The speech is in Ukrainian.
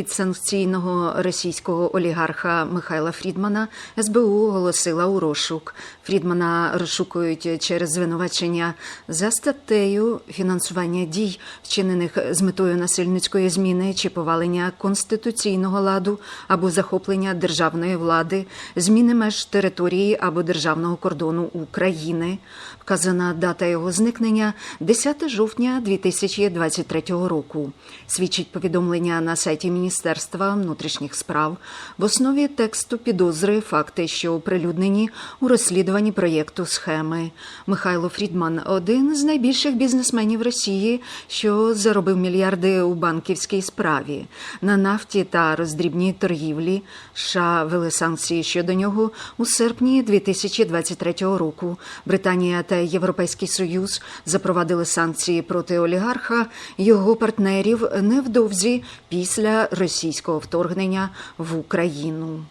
підсанкційного російського олігарха Михайла Фрідмана СБУ оголосила у розшук. Фрідмана розшукують через звинувачення за статтею фінансування дій, вчинених з метою насильницької зміни чи повалення конституційного ладу або захоплення державної влади, зміни меж території або державного кордону України. Вказана дата його зникнення 10 жовтня 2023 року. Свідчить повідомлення на сайті Міністерства внутрішніх справ. В основі тексту підозри факти, що оприлюднені у розслідуванні проєкту схеми. Михайло Фрідман один з найбільших бізнесменів Росії, що заробив мільярди у банківській справі. На нафті та роздрібній торгівлі США вели санкції щодо нього у серпні 2023 року. Британія та Європейський Союз запровадили санкції проти олігарха, його партнерів невдовзі після російського вторгнення в Україну.